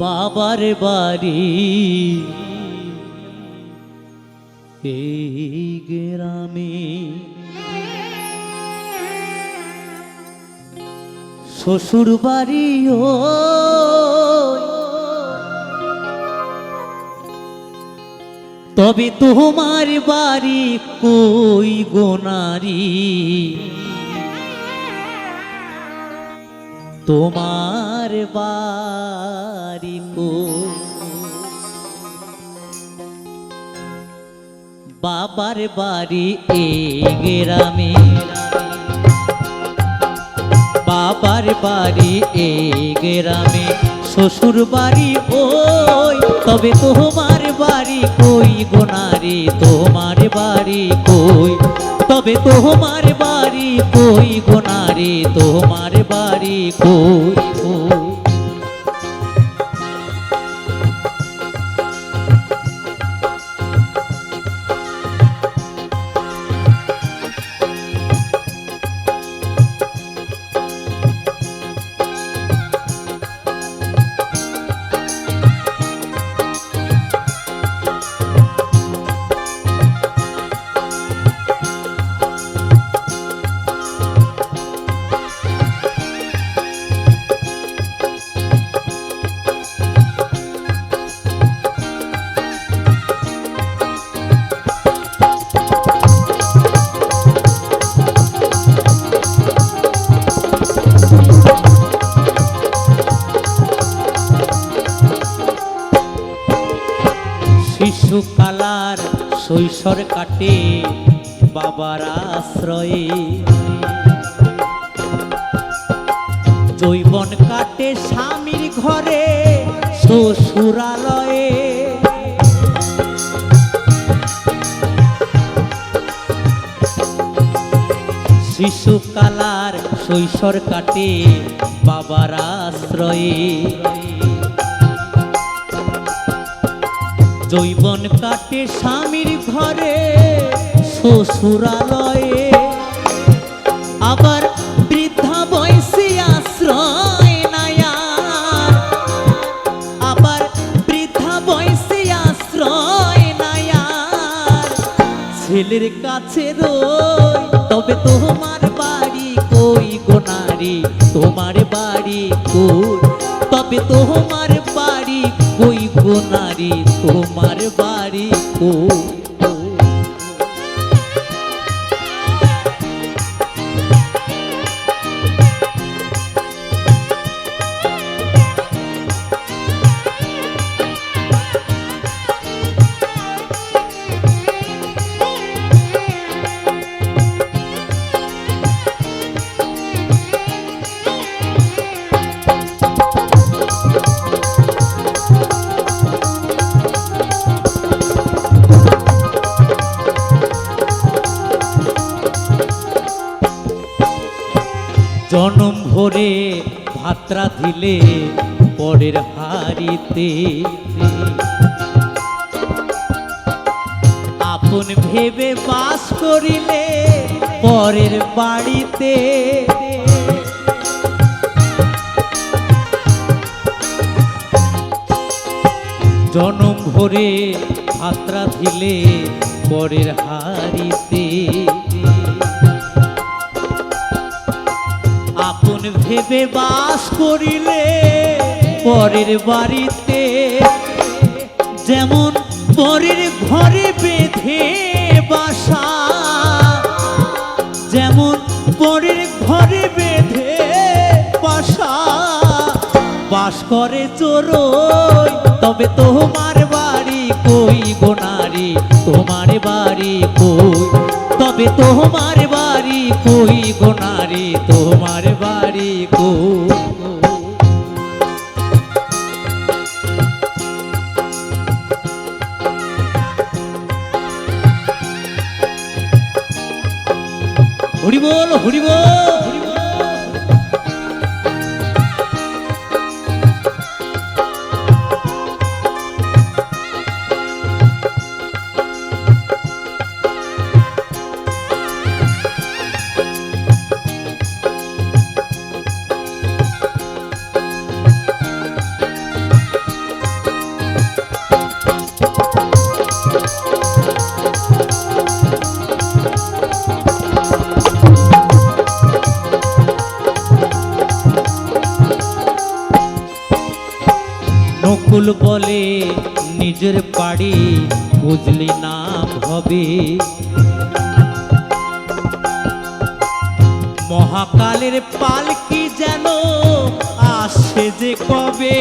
বাবার বাড়ি। এই গ্রামে শ্বশুর বাড়ি ও তবে তোমার বাড়ি কই গোনারি তোমার বাড়ি বাবার বাড়ি এ গ্রামে। বাবার বাড়ি এ গ্রামে। শ্বশুর বাড়ি ওই তবে তোমার বাড়ি কই গোনারি তোমার বাড়ি কই? তবে তোমার বাড়ি কই গোনারি তোমার বাড়ি কই? শিশুকালার শৈশর কাটে বাবার আশ্রয়ে। জৈবন কাটে স্বামীর ঘরে, শ্বশুরালয়ে। শিশুকালার শৈশর কাটে বাবার আশ্রয়ে। জৈবন কাটে স্বামীর ঘরে, শ্বশুরালয়ে। আবার বৃদ্ধা বয়সে আশ্রয় নায়ার। আবার বৃদ্ধা বয়সে আশ্রয় নায়ার। ছেলের কাছে রই, তবে তোমার বাড়ি কই গোনারি তোমার বাড়ি কই? তবে তোমার বাড়ি নারী তোমার বাড়ি কই জনম ভরে ভাত্রা দিলে পরের হারিতে আপন ভেবে বাস করিলে পরের বাড়িতে। জনম ভরে ভাত্রা দিলে পরের হারিতে ভেবে বাস করিলে পরের বাড়িতে। যেমন পরের ঘরে বেঁধে বাসা, যেমন পরের ঘরে বেঁধে বাসা। বাস করে চোরই, তবে তোমার বাড়ি কই গোনারি তোমার বাড়ি কই? তবে তোমার বাড়ি কই গোনারি তোমার বাড়ি কই? হরি বল নকুল বলে, নিজের বাড়ি বুঝলি নাম হবে মহাকালের পালকি যেন আসে যে কবে?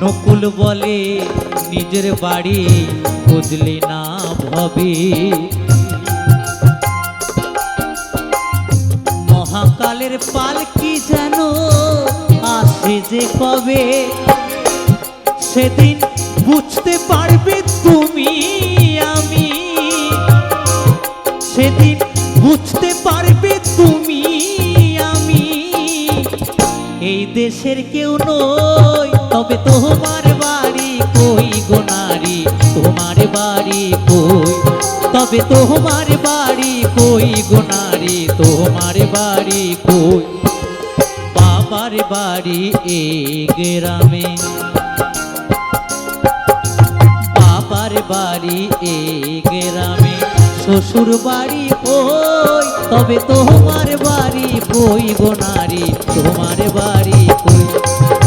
নকুল বলে, নিজের বাড়ি বুঝলি না ভবে। মহাকালের পালকি যেন আসে যে কবে? সেদিন বুঝতে পারবে তুমি আমি। সেদিন বুঝতে পারবে তুমি আমি। এই দেশের কেউ নই, তবে তোমার বাড়ি কই গো নারী? তোমার বাড়ি কই? তবে তোমার বাড়ি কই গো বাড়ি কই? বাবার বাড়ি এ গ্রামে। বাবার বাড়ি এ গ্রামে। শ্বশুর বাড়ি কই? তবে তোমার বাড়ি কই গো নারী। তোমার বাড়ি কই?